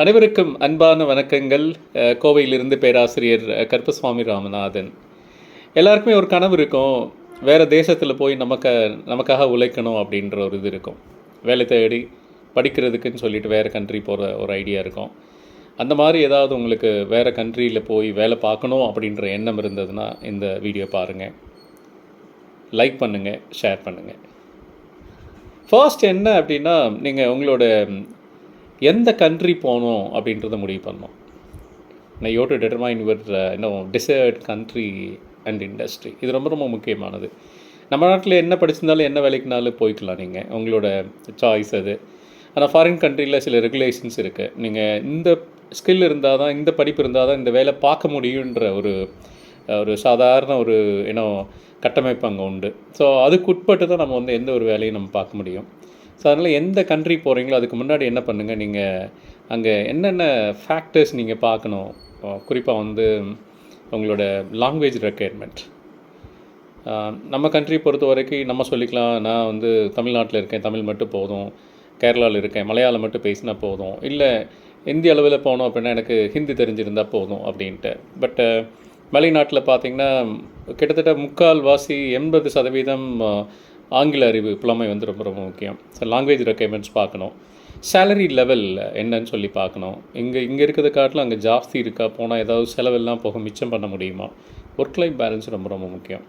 அனைவருக்கும் அன்பான வணக்கங்கள். கோவையிலிருந்து பேராசிரியர் கருப்பசுவாமி ராமநாதன். எல்லாருக்குமே ஒரு கனவு இருக்கும். வேறு தேசத்தில் போய் நமக்கு நமக்காக உழைக்கணும் அப்படின்ற ஒரு இது இருக்கும். வேலை தேடி படிக்கிறதுக்குன்னு சொல்லிட்டு வேறு கண்ட்ரி போகிற ஒரு ஐடியா இருக்கும். அந்த மாதிரி ஏதாவது உங்களுக்கு வேறு கண்ட்ரியில் போய் வேலை பார்க்கணும் அப்படின்ற எண்ணம் இருந்ததுன்னா இந்த வீடியோ பாருங்கள் லைக் பண்ணுங்கள் ஷேர் பண்ணுங்கள் ஃபர்ஸ்ட் என்ன அப்படின்னா நீங்கள் உங்களோட எந்த கண்ட்ரி போகணும் அப்படின்றத முடிவு பண்ணோம் நான் யோ டு டெட்டர்மைன் யுவர் இன்னும் டிசைர்ட் கண்ட்ரி அண்ட் இண்டஸ்ட்ரி இது ரொம்ப ரொம்ப முக்கியமானது. நம்ம நாட்டில் என்ன படிச்சிருந்தாலும் என்ன வேலைக்குனாலும் போய்க்கலாம் நீங்கள் உங்களோட சாய்ஸ் அது. ஆனால் ஃபாரின் கண்ட்ரியில் சில ரெகுலேஷன்ஸ் இருக்குது நீங்கள் இந்த ஸ்கில் இருந்தால் தான் இந்த படிப்பு இருந்தால் தான் இந்த வேலை பார்க்க முடியுன்ற ஒரு ஒரு சாதாரண ஒரு இன்னும் கட்டமைப்பு அங்கே உண்டு. ஸோ அதுக்கு உட்பட்டு தான் நம்ம வந்து எந்த ஒரு வேலையும் நம்ம பார்க்க முடியும். ஸோ அதனால் எந்த கண்ட்ரி போகிறீங்களோ அதுக்கு முன்னாடி என்ன பண்ணுங்கள் நீங்கள் அங்கே என்னென்ன ஃபேக்டர்ஸ் நீங்கள் பார்க்கணும்? குறிப்பாக வந்து உங்களோட லாங்குவேஜ் ரெக்குயர்மெண்ட் நம்ம கண்ட்ரி பொறுத்த வரைக்கும் நம்ம சொல்லிக்கலாம். நான் வந்து தமிழ்நாட்டில் இருக்கேன். தமிழ் மட்டும் போதும். கேரளாவில் இருக்கேன். மலையாளம் மட்டும் பேசினா போதும். இல்லை இந்திய அளவில் போனோம் அப்படின்னா எனக்கு ஹிந்தி தெரிஞ்சிருந்தால் போதும் அப்படின்ட்டு. பட்டு வெளிநாட்டில் பார்த்தீங்கன்னா கிட்டத்தட்ட முக்கால்வாசி எண்பது சதவீதம் ஆங்கில அறிவு புலமை வந்து ரொம்ப ரொம்ப முக்கியம். ஸோ லாங்குவேஜ் ரெக்குயர்மெண்ட்ஸ் பார்க்கணும். சேலரி லெவல் என்னன்னு சொல்லி பார்க்கணும். இங்கே இங்கே இருக்கிறத காட்டிலும் அங்கே ஜாஸ்தி இருக்கா போனால் ஏதாவது செலவெல்லாம் போக மிச்சம் பண்ண முடியுமா? ஒர்க் லைஃப் பேலன்ஸ் ரொம்ப ரொம்ப முக்கியம்.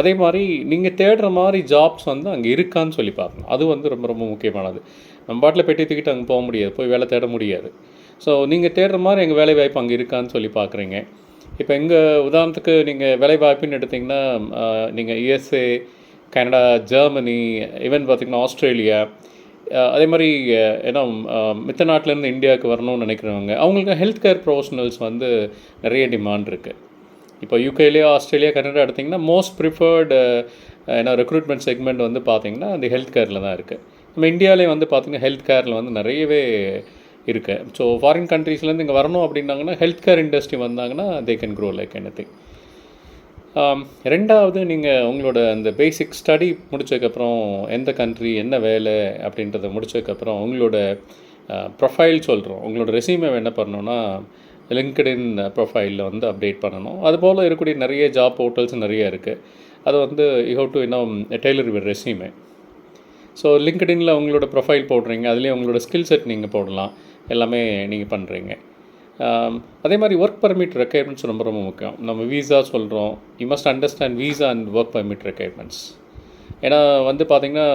அதே மாதிரி நீங்கள் தேடுற மாதிரி ஜாப்ஸ் வந்து அங்கே இருக்கான்னு சொல்லி பார்க்கணும். அது வந்து ரொம்ப ரொம்ப முக்கியமானது. நம்ம பாட்டில் பெட்டி தூக்கிட்டு அங்கே போக முடியாது போய் வேலை தேட முடியாது. ஸோ நீங்கள் தேடுற மாதிரி எங்கள் வேலை வாய்ப்பு அங்கே இருக்கான்னு சொல்லி பார்க்குறீங்க. இப்போ எங்கள் உதாரணத்துக்கு நீங்கள் வேலை வாய்ப்புன்னு எடுத்திங்கன்னா நீங்கள் இஎஸ்ஏ கனடா ஜெர்மனி ஈவன் பார்த்திங்கன்னா ஆஸ்திரேலியா அதே மாதிரி ஏன்னா மித்த நாட்டிலேருந்து இந்தியாவுக்கு வரணும்னு நினைக்கிறவங்க அவங்களுக்கு ஹெல்த் கேர் ப்ரொஃபஷனல்ஸ் வந்து நிறைய டிமாண்ட் இருக்குது இப்போ யூகேலேயோ ஆஸ்திரேலியா கனடா எடுத்திங்கன்னா மோஸ்ட் ப்ரிஃபர்டு ஏன்னா ரெக்ரூட்மெண்ட் செக்மெண்ட் வந்து பார்த்திங்கன்னா அந்த ஹெல்த் கேரில் தான் இருக்குது நம்ம இந்தியாவிலே வந்து பார்த்திங்கன்னா ஹெல்த் கேரில் வந்து நிறையவே இருக்குது ஸோ ஃபாரின் கண்ட்ரீஸ்லேருந்து இங்கே வரணும் அப்படின்னாங்கன்னா ஹெல்த் கேர் இண்டஸ்ட்ரி வந்தாங்கன்னா they can grow like anything ரெண்டாவது நீங்கள் உங்களோட அந்த பேசிக் ஸ்டடி முடிச்சதுக்கப்புறம் எந்த கண்ட்ரி என்ன வேலை அப்படின்றத முடிச்சதுக்கப்புறம் உங்களோட ப்ரொஃபைல் சொல்கிறோம் உங்களோட ரெசியூமை என்ன பண்ணணும்னா லிங்க்டின் ப்ரொஃபைலில் வந்து அப்டேட் பண்ணணும். அதுபோல் இருக்கக்கூடிய நிறைய ஜாப் போர்ட்டல்ஸ் நிறைய இருக்குது அது வந்து யூ ஹவ் டு இன்னும் டெய்லர் யுவர் ரெசியூமே ஸோ லிங்க்டின்ல உங்களோட ப்ரொஃபைல் போடுறீங்க. அதுலேயும் உங்களோட ஸ்கில் செட் நீங்கள் போடலாம். எல்லாமே நீங்கள் பண்ணுறீங்க அதே மாதிரி ஒர்க் பர்மிட் ரெக்குயர்மெண்ட்ஸ் ரொம்ப ரொம்ப முக்கியம். நம்ம வீசா சொல்கிறோம் you must understand visa and work permit requirements ஏன்னா வந்து பார்த்தீங்கன்னா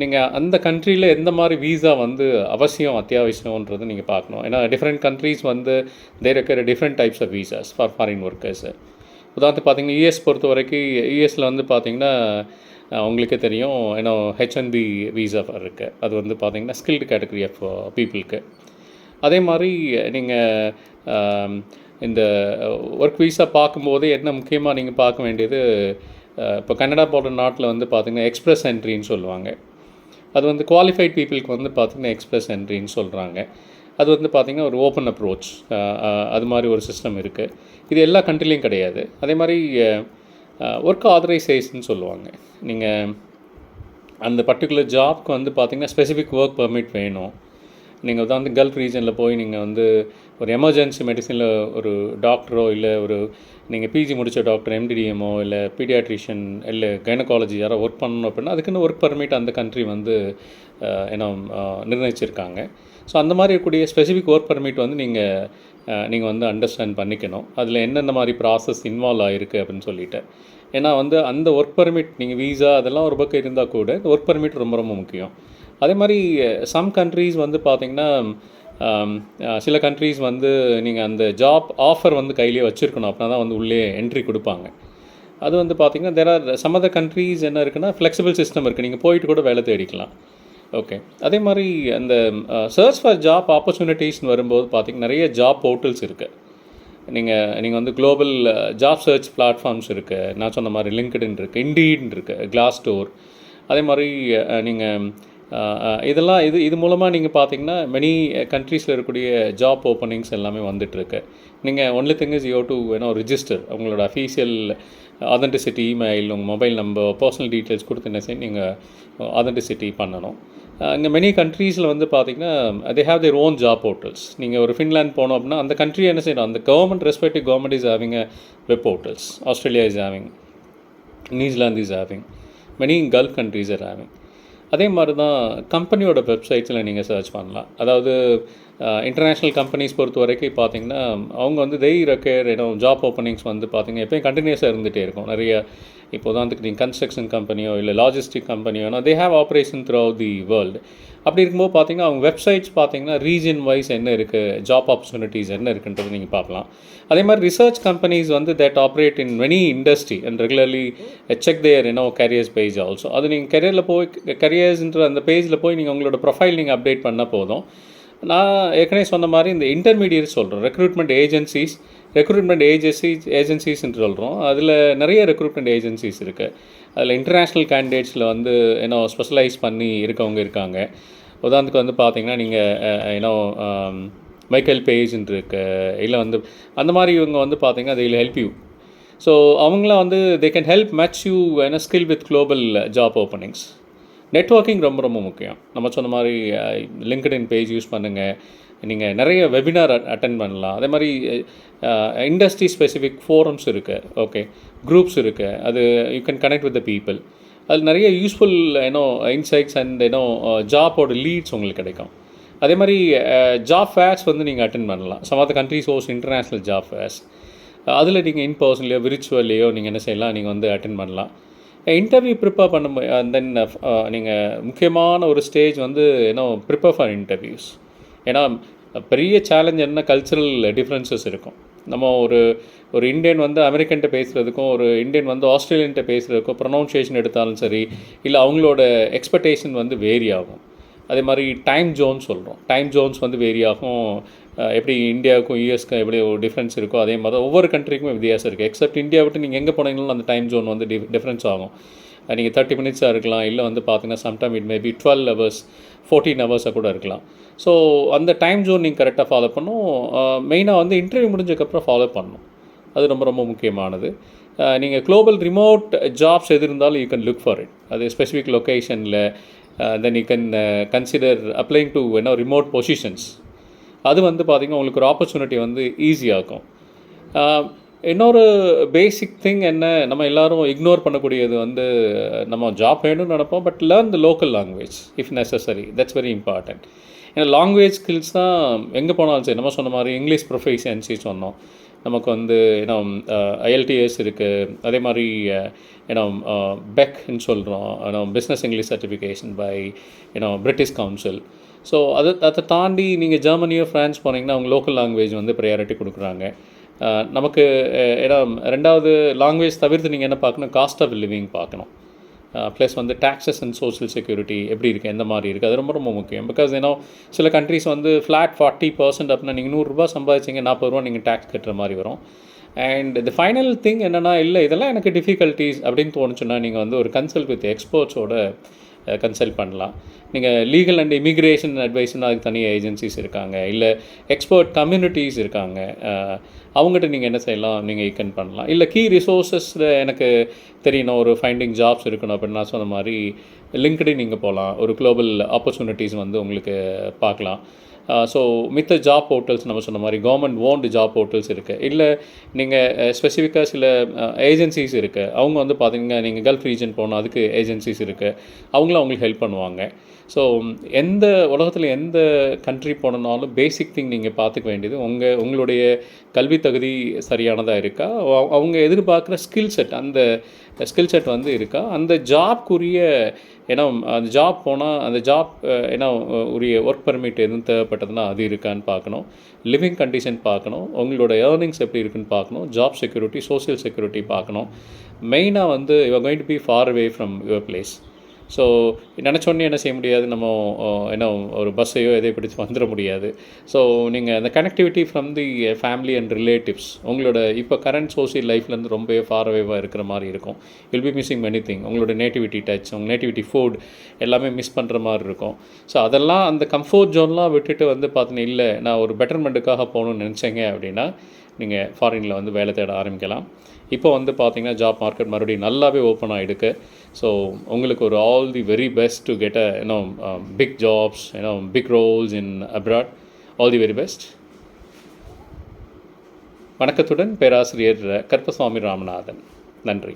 நீங்கள் அந்த கண்ட்ரியில் எந்த மாதிரி வீசா வந்து அவசியம் அத்தியாவசியம்ன்றது நீங்கள் பார்க்கணும். ஏன்னா டிஃப்ரெண்ட் கண்ட்ரீஸ் வந்து தேர் இருக்கிற different types of visas for foreign workers உதாரணத்துக்கு பார்த்தீங்கன்னா யூஎஸ் பொறுத்த வரைக்கும் யூஎஸில் வந்து பார்த்திங்கன்னா உங்களுக்கே தெரியும். ஏன்னா ஹெச்என்பி வீசா இருக்குது அது வந்து பார்த்திங்கன்னா ஸ்கில்டு கேட்டகரி ஆஃப் பீப்புளுக்கு அதே மாதிரி நீங்கள் இந்த ஒர்க் வீசா பார்க்கும்போது என்ன முக்கியமாக நீங்கள் பார்க்க வேண்டியது இப்போ கனடா போன்ற நாட்டில் வந்து பார்த்தீங்கன்னா எக்ஸ்பிரஸ் என்ட்ரின்னு சொல்லுவாங்க. அது வந்து குவாலிஃபைட் பீப்புளுக்கு வந்து பார்த்திங்கன்னா எக்ஸ்பிரஸ் என்ட்ரின்னு சொல்கிறாங்க அது வந்து பார்த்திங்கன்னா ஒரு ஓப்பன் அப்ரோச் அது மாதிரி ஒரு சிஸ்டம் இருக்குது இது எல்லா கண்ட்ரிலையும் கிடையாது. அதே மாதிரி ஒர்க் ஆதரைசேஷன் சொல்லுவாங்க. நீங்கள் அந்த பர்டிகுலர் ஜாப்க்கு வந்து பார்த்திங்கன்னா ஸ்பெசிஃபிக் ஒர்க் பர்மிட் வேணும். நீங்கள் வந்து கல்ஃப் ரீஜனில் போய் நீங்கள் வந்து ஒரு எமர்ஜென்சி மெடிசனில் ஒரு டாக்டரோ இல்லை ஒரு நீங்கள் பிஜி முடித்த டாக்டர் எம்டிடிஎம்மோ இல்லை பீடியாட்ரிஷியன் இல்லை கைனகாலஜி யாரோ ஒர்க் பண்ணணும் அப்படின்னா அதுக்குன்னு ஒர்க் பர்மிட் அந்த கண்ட்ரி வந்து என்ன நிர்ணயிச்சிருக்காங்க. ஸோ அந்த மாதிரி இருக்கக்கூடிய ஸ்பெசிஃபிக் ஒர்க் பர்மிட் வந்து நீங்கள் நீங்கள் வந்து அண்டர்ஸ்டாண்ட் பண்ணிக்கணும். அதில் என்னென்ன மாதிரி ப்ராசஸ் இன்வால்வ் ஆகிருக்கு அப்படின்னு சொல்லிட்டு. ஏன்னா வந்து அந்த ஒர்க் பர்மிட் நீங்கள் வீசா அதெல்லாம் ஒரு பக்கம் இருந்தால் கூட இந்த ஒர்க் பர்மிட் ரொம்ப ரொம்ப முக்கியம். அதே மாதிரி சம் கண்ட்ரீஸ் வந்து பார்த்திங்கன்னா சில கண்ட்ரீஸ் வந்து நீங்கள் அந்த ஜாப் ஆஃபர் வந்து கையிலேயே வச்சுருக்கணும். அப்படின்னா தான் வந்து உள்ளே என்ட்ரி கொடுப்பாங்க. அது வந்து பார்த்திங்கன்னா there are some other countries என்ன இருக்குன்னா ஃப்ளெக்சிபிள் சிஸ்டம் இருக்குது நீங்கள் போயிட்டு கூட வேலை தேடிக்கலாம். ஓகே அதே மாதிரி அந்த சர்ச் ஃபார் ஜாப் ஆப்பர்ச்சுனிட்டிஸ்னு வரும்போது பார்த்திங்கன்னா நிறைய ஜாப் போர்ட்டல்ஸ் இருக்குது நீங்கள் நீங்கள் வந்து குளோபல் ஜாப் சர்ச் பிளாட்ஃபார்ம்ஸ் இருக்குது நான் சொன்ன மாதிரி லிங்க்டின் இருக்குது இண்டீட் இருக்குது கிளாஸ் ஸ்டோர் அதே மாதிரி நீங்கள் இதெல்லாம் இது இது மூலமாக நீங்கள் பார்த்தீங்கன்னா மெனி கண்ட்ரீஸில் இருக்கக்கூடிய ஜாப் ஓப்பனிங்ஸ் எல்லாமே வந்துட்டுருக்கு. நீங்கள் only thing is you to வேணா ரிஜிஸ்டர் உங்களோட அஃபீஷியல் அதென்டிசிட்டி இமெயில் உங்கள் மொபைல் நம்பர் பர்சனல் டீட்டெயில்ஸ் கொடுத்து என்ன செய்ய நீங்கள் அதென்டிசிட்டி பண்ணணும். இங்கே மெனி கண்ட்ரீஸில் வந்து பார்த்தீங்கன்னா they have their own job portals நீங்கள் ஒரு ஃபின்லாண்ட் போனோம் அப்படின்னா அந்த கண்ட்ரி என்ன செய்யணும்? அந்த government respective government is having web portals Australia is having New Zealand is having many gulf countries are having அதே மாதிரி தான் கம்பெனியோட வெப்சைட்ஸில் நீங்கள் சர்ச் பண்ணலாம். அதாவது இன்டர்நேஷ்னல் கம்பெனிஸ் பொறுத்த வரைக்கும் பார்த்தீங்கன்னா அவங்க வந்து தெய் ரெக்கேர் இடம் ஜாப் ஓப்பனிங்ஸ் வந்து பார்த்தீங்கன்னா எப்பயும் கண்டினியூஸாக இருந்துகிட்டே இருக்கும். நிறைய இப்போ உதாரணத்துக்கு நீங்கள் கன்ஸ்ட்ரக்ஷன் கம்பெனியோ இல்லை logistic கம்பெனியோனா they have operation throughout the world அப்படி இருக்கும்போது பார்த்தீங்கன்னா அவங்க வெப்சைட்ஸ் பார்த்தீங்கன்னா ரீஜன் வைஸ் என்ன இருக்குது ஜாப் ஆப்பர்ச்சுனிட்டிஸ் என்ன இருக்குன்றது நீங்கள் பார்க்கலாம் அதே மாதிரி ரிசர்ச் கம்பெனிஸ் வந்து that operate in many industry and regularly check their என்னோ கரியர்ஸ் பேஜ் ஆல்சோ அது நீங்கள் கரியரில் போய் கரியர்ஸ்ன்ற அந்த பேஜில் போய் நீங்கள் உங்களோட ப்ரொஃபைல் நீங்கள் அப்டேட் பண்ணால் போதும். நான் ஏற்கனவே சொன்ன மாதிரி இந்த இன்டர்மீடியட் சொல்கிறோம் ரெக்ரூட்மெண்ட் ஏஜென்சிஸ் ரெக்ரூட்மெண்ட் ஏஜென்சி ஏஜென்சிஸ்ன்னு சொல்கிறோம் அதில் நிறைய ரெக்ரூட்மெண்ட் ஏஜென்சிஸ் இருக்குது அதில் இன்டர்நேஷ்னல் கேண்டிடேட்ஸில் வந்து ஏன்னோ ஸ்பெஷலைஸ் பண்ணி இருக்கவங்க இருக்காங்க. உதாரணத்துக்கு வந்து பார்த்தீங்கன்னா நீங்கள் ஏன்னோ மைக்கேல் பேஜ்ன்னு இருக்கு. இல்லை வந்து அந்த மாதிரி இவங்க வந்து பார்த்தீங்கன்னா அதில் ஹெல்ப் யூ ஸோ அவங்களாம் வந்து they can help match you ஏன்னா skill with global job openings networking ரொம்ப ரொம்ப முக்கியம். நம்ம சொன்ன மாதிரி லிங்க்டின் பேஜ் யூஸ் பண்ணுங்கள் நீங்கள் நிறைய வெபினார் அட்டன் பண்ணலாம். அதே மாதிரி இண்டஸ்ட்ரி ஸ்பெசிஃபிக் ஃபோரம்ஸ் இருக்குது ஓகே குரூப்ஸ் இருக்குது அது you can connect with the people அது நிறைய யூஸ்ஃபுல் ஏன்னோ இன்சைட்ஸ் அண்ட் ஏன்னோ ஜாப்போட லீட்ஸ் உங்களுக்கு கிடைக்கும். அதே மாதிரி ஜாப் ஃபேர்ஸ் வந்து நீங்கள் அட்டன் பண்ணலாம். Some of the countries host international job fairs அதில் நீங்கள் இன் பர்சன்லையோ விரிச்சுவல்லையோ நீங்கள் என்ன செய்யலாம்? நீங்கள் வந்து அட்டன் பண்ணலாம். இன்டர்வியூ ப்ரிப்பேர் பண்ண தென் நீங்கள் முக்கியமான ஒரு ஸ்டேஜ் வந்து ஏன்னோ ப்ரிப்பேர் ஃபார் இன்டர்வியூஸ் ஏன்னா பெரிய சேலஞ்ச் என்ன? கல்ச்சுரல் டிஃப்ரென்சஸ் இருக்கும். நம்ம ஒரு ஒரு இந்தியன் வந்து அமெரிக்கன்ட்ட பேசுகிறதுக்கும் ஒரு இந்தியன் வந்து ஆஸ்திரேலியன்ட்ட பேசுகிறதுக்கும் ப்ரொனவுன்சியேஷன் எடுத்தாலும் சரி இல்லை அவங்களோட எக்ஸ்பெக்டேஷன் வந்து வேரி ஆகும். அதே மாதிரி டைம் ஜோன் சொல்கிறோம் டைம் ஜோன்ஸ் வந்து வேரி ஆகும். எப்படி இந்தியாவுக்கும் யூஎஸ்க்கும் எப்படி ஒரு டிஃப்ரென்ஸ் இருக்கோ அதே மாதிரி ஒவ்வொரு கண்ட்ரிக்குமே வித்தியாசம் இருக்குது எக்ஸப்ட் இந்தியா விட்டு நீங்கள் எங்கே போனீங்களும் அந்த டைம் ஜோன் வந்து டி டிஃப்ரென்ஸ் ஆகும். நீங்கள் தேர்ட்டி மினிட்ஸாக இருக்கலாம் இல்லை வந்து பார்த்தீங்கன்னா sometime it maybe twelve hours fourteen ஹவர்ஸாக கூட இருக்கலாம். ஸோ அந்த டைம் ஜோன் நீங்கள் கரெக்டாக ஃபாலோ பண்ணும் மெயினாக வந்து இன்டர்வியூ முடிஞ்சதுக்கப்புறம் ஃபாலோ பண்ணணும். அது ரொம்ப ரொம்ப முக்கியமானது. நீங்கள் குளோபல் ரிமோட் ஜாப்ஸ் எது இருந்தாலும் you can look for it அது ஸ்பெசிஃபிக் லொக்கேஷனில் then you can consider applying to என்ன ரிமோட் பொசிஷன்ஸ் அது வந்து பார்த்திங்கன்னா உங்களுக்கு ஒரு ஆப்பர்ச்சுனிட்டி வந்து ஈஸியாகும் இன்னொரு பேசிக் திங் என்ன நம்ம எல்லாரும் இக்னோர் பண்ணக்கூடியது வந்து நம்ம ஜாப் வேணும்னு நினப்போம் but learn the local language if necessary that's very important ஏன்னா லாங்குவேஜ் ஸ்கில்ஸ் தான் எங்கே போனாலும் சரி நம்ம சொன்ன மாதிரி இங்கிலீஷ் ப்ரொஃபிஷியன்சி சொன்னோம். நமக்கு வந்து ஏன்னா ஐஎல்டிஎஸ் இருக்குது அதே மாதிரி ஏன்னா பெக்ன்னு சொல்கிறோம் ஏன்னா பிஸ்னஸ் இங்கிலீஷ் சர்டிஃபிகேஷன் பை ஏன்னா பிரிட்டிஷ் கவுன்சில் ஸோ அதை அதை தாண்டி நீங்கள் ஜெர்மனியோ ஃப்ரான்ஸ் போனீங்கன்னா அவங்க லோக்கல் லாங்குவேஜ் வந்து ப்ரையாரிட்டி கொடுக்குறாங்க. நமக்கு அஹ் ஏன்னா ரெண்டாவது லாங்குவேஜ் தவிர்த்து நீங்கள் என்ன பார்க்கணும்? காஸ்ட் ஆஃப் லிவிங் பார்க்கணும். ப்ளஸ் வந்து டேக்ஸஸ் அண்ட் சோஷியல் செக்யூரிட்டி எப்படி இருக்குது எந்த மாதிரி இருக்குது அது ரொம்ப ரொம்ப முக்கியம். பிகாஸ் ஏன்னா சில கண்ட்ரிஸ் வந்து ஃப்ளாட் ஃபார்ட்டி பர்சன்ட் அப்படின்னா நீங்கள் நூறுரூபா சம்பாதிச்சிங்க நாற்பது ரூபா நீங்கள் டேக்ஸ் கட்டுற மாதிரி வரும். அண்ட் தி ஃபைனல் திங் என்னென்னா இல்லை இதெல்லாம் எனக்கு டிஃபிகல்ட்டிஸ் அப்படின்னு தோணுச்சுன்னா நீங்கள் வந்து ஒரு கன்சல்ட் வித் எக்ஸ்பர்ட்ஸோட கன்சல்ட் பண்ணலாம். நீங்கள் லீகல் அண்ட் இமிக்ரேஷன் அட்வைஸ்னு அதுக்கு தனியாக ஏஜென்சிஸ் இருக்காங்க. இல்லை எக்ஸ்பர்ட் கம்யூனிட்டிஸ் இருக்காங்க. அவங்ககிட்ட நீங்கள் என்ன செய்யலாம்? நீங்கள் ஈக்கன் பண்ணலாம். இல்லை கீ ரிசோர்ஸஸில் எனக்கு தெரியணும். ஒரு ஃபைண்டிங் ஜாப்ஸ் இருக்கணும் அப்படின்னா சொன்ன மாதிரி லிங்க்டு நீங்கள் போகலாம் ஒரு குளோபல் ஆப்பர்ச்சுனிட்டிஸ் வந்து உங்களுக்கு பார்க்கலாம். ஸோ மித்த ஜாப் போர்ட்டல்ஸ் நம்ம சொன்ன மாதிரி கவர்மெண்ட் ஓன்டு ஜாப் போர்ட்டல்ஸ் இருக்குது இல்லை நீங்கள் ஸ்பெசிஃபிக்காக சில ஏஜென்சிஸ் இருக்குது அவங்க வந்து பார்த்தீங்கன்னா நீங்கள் கல்ஃப் ரீஜன் போனால் அதுக்கு ஏஜென்சிஸ் இருக்குது அவங்களும் அவங்களுக்கு ஹெல்ப் பண்ணுவாங்க. ஸோ எந்த உலகத்தில் எந்த கண்ட்ரி போனனாலும் பேசிக் திங் நீங்கள் பார்த்துக்க வேண்டியது உங்கள் உங்களுடைய கல்வி தகுதி சரியானதாக இருக்கா? அவங்க எதிர்பார்க்குற ஸ்கில் செட் அந்த ஸ்கில் செட் வந்து இருக்கா? அந்த ஜாப்க்குரிய ஏன்னா அந்த ஜாப் போனால் அந்த ஜாப் ஏன்னா உரிய ஒர்க் பர்மிட் எதுவும் தேவைப்பட்டதுன்னா அது இருக்கான்னு பார்க்கணும். லிவிங் கண்டிஷன் பார்க்கணும். உங்களோட ஏர்னிங்ஸ் எப்படி இருக்குன்னு பார்க்கணும். ஜாப் செக்யூரிட்டி சோஷியல் செக்யூரிட்டி பார்க்கணும். மெயினாக வந்து you're going to be far away from your place so நினச்சோன்னே என்ன செய்ய முடியாது? நம்ம என்ன ஒரு பஸ்ஸையோ எதை பிடிச்சி வந்துட முடியாது. ஸோ நீங்கள் அந்த connectivity from the family and relatives உங்களோட இப்போ கரண்ட் சோசியல் லைஃப்லேருந்து ரொம்பவே ஃபார் அவேவாக இருக்கிற மாதிரி இருக்கும். Will be missing many thing உங்களோட நேட்டிவிட்டி டச் உங்கள் நேட்டிவிட்டி ஃபுட் எல்லாமே மிஸ் பண்ணுற மாதிரி இருக்கும். ஸோ அதெல்லாம் அந்த கம்ஃபோர்ட் ஜோன்லாம் விட்டுட்டு வந்து பார்த்தீங்கன்னா இல்லை நான் ஒரு பெட்டர்மெண்ட்டுக்காக போகணும்னு நினச்சேங்க அப்படின்னா நீங்கள் ஃபாரினில் வந்து வேலை தேட ஆரம்பிக்கலாம். இப்போ வந்து பார்த்தீங்கன்னா ஜாப் மார்க்கெட் மறுபடியும் நல்லாவே ஓப்பன் ஆகிடுக்கு ஸோ உங்களுக்கு ஒரு all the very best to get a you know big jobs you know big roles in abroad all the very best வணக்கத்துடன் பேராசிரியர் கற்பசுவாமி ராமநாதன். நன்றி.